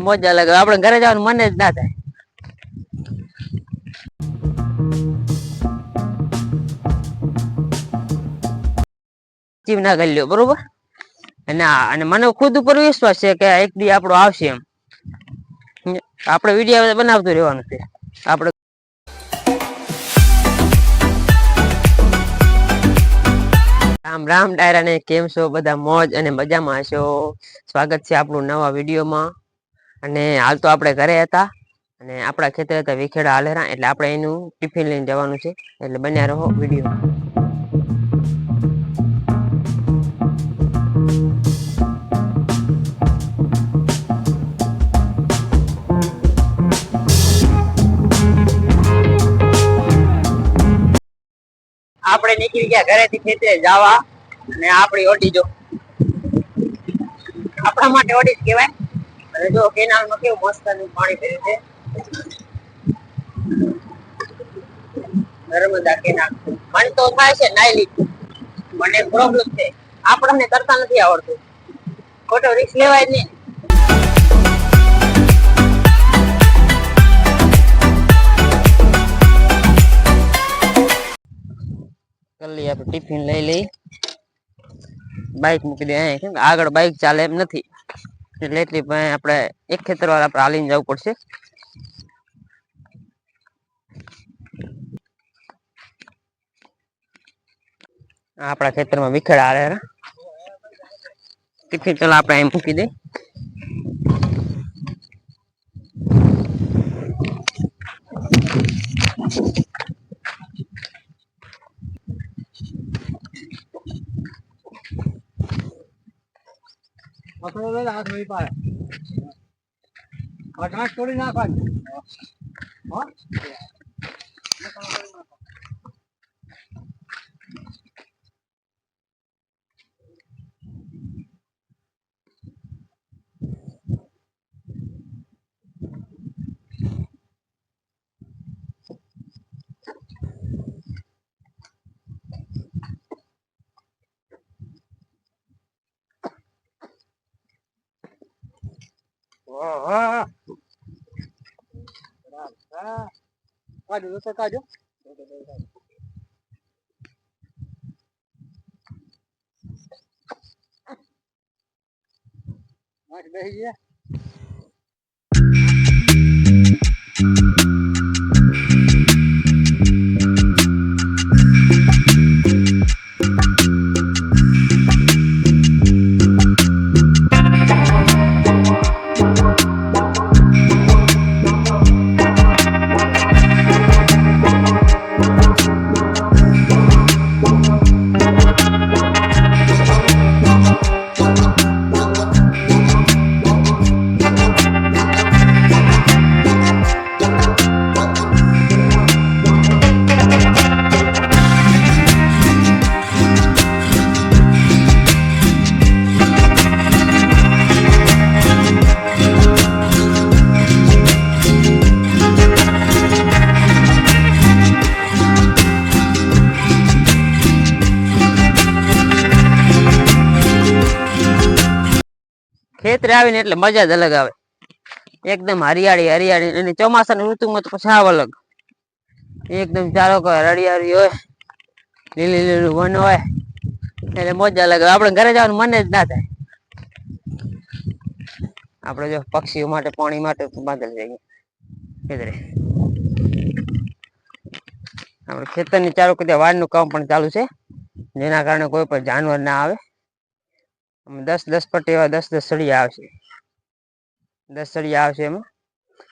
મોજા લાગે. આપણે ઘરે જવાનું મને જ ના થાય. જીવ ના કરી બરોબર? અને અને મને ખુદ ઉપર વિશ્વાસ છે કે એક દી આપણો આવશે એમ. આપણે વીડિયો બનાવતું રહેવાનું છે. આપણે રામ રામ ડાયરા ને કેમ છો? બધા મોજ અને મજામાં છો સ્વાગત છે આપણું નવા વિડીયોમાં. અને હાલ તો આપણે ઘરે હતા અને આપણા ખેતર હતા વિખેડા હાલેરા એટલે આપણે એનું ટિફિન લઈને જવાનું છે. એટલે બન્યા રહો વીડિયો. આપણે નીકળી ગયા ઘરેથી ખેતરે જવા અને આપણી ઓટી જો. આપણા માટે ઓટી જ કહેવાય. અને જો કેનાલમાં કેવું મસ્ત પાણી ભર્યું છે. નર્મદા આપણને કરતા નથી આવડતું. ખોટો રિસ્ક લેવાય નહીં. આપણે ટિફિન લઈ લઈ. બાઇક મૂકી દે આગળ બાઇક ચાલે એમ નથી. એટલે એટલી પણ આપણે એક ખેતર વાળા આપણે હાલીને જવું પડશે આપણા ખેતરમાં વિખેડ આવે રા. ટિફિન ચાલો આપણે એમ મૂકી દે પકડો લે હાથ નહીં પાડે. તોડી નાખવાની. હો? કાઢો તો કાઢો માથે બેસી ગયા ખેતરે આવીને એટલે મજા જ અલગ આવે. એકદમ હરિયાળી હરિયાળી અને ચોમાસાની ઋતુમાં તો પછી આવ અલગ. એકદમ ચારો હરિયાળી હોય, લીલી, લીલું વન હોય, એટલે મજા અલગ આવે. આપણે ઘરે જવાનું મને જ ના થાય. આપણે જો પક્ષીઓ માટે પાણી માટે બાંધેલ જઈએ ખેતરે. આપણે ખેતરની ચારો કદી વાડનું કામ પણ ચાલુ છે. જેના કારણે કોઈ પણ જાનવર ના આવે. દસ દસ પટ એવા દસ દસ સળિયા આવશે. દસ સળિયા આવશે એમાં.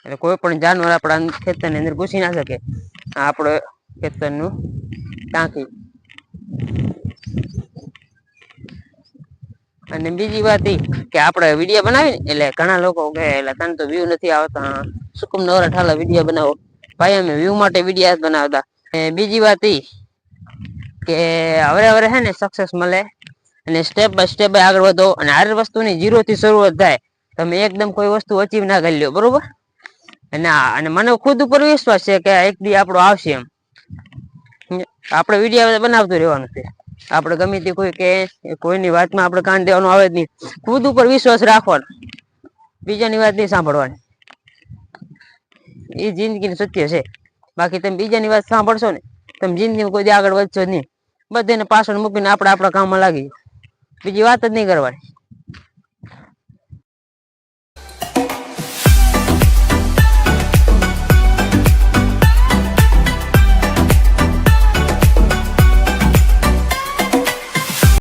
એટલે કોઈ પણ જાનવર આપણા ખેતરની અંદર ઘૂસી ના શકે. આ આપણો ખેતરનું ટાંકી. અને બીજી વાત એ કે આપણે વીડિયો બનાવી એટલે ઘણા લોકો કહે, એટલે તને તો વ્યૂ નથી આવતા. સુકમ નવરા ઠાલા વીડિયો બનાવો? ભાઈ, અમે વ્યૂ માટે વિડીયા બનાવતા. બીજી વાત એ કે હવે હવે છે ને સક્સેસ મળે. અને સ્ટેપ બાય સ્ટેપ આગળ વધો અને હર વસ્તુની જીરો થી શરૂઆત થાય. તમે એકદમ કોઈ વસ્તુ અચીવ ના કરી લ્યો, બરોબર? અને અને મને ખુદ ઉપર વિશ્વાસ છે કે એક દી આપણો આવશે એમ. આપણે વીડિયો બનાવતું રહેવાનું છે. આપણે ગમે તે કોઈ કે, કોઈની વાતમાં આપણે કાન દેવાનું આવે જ નહીં. ખુદ ઉપર વિશ્વાસ રાખવાનો. બીજાની વાત નહીં સાંભળવાની. એ જિંદગીનું સત્ય છે. બાકી તમે બીજાની વાત સાંભળશો ને, તમે જિંદગીમાં કોઈ આગળ વધશો નહીં. બધાને પાછળ મૂકીને આપણે આપણા કામમાં લાગી જાઓ. બીજી વાત જ નહીં કરવાની.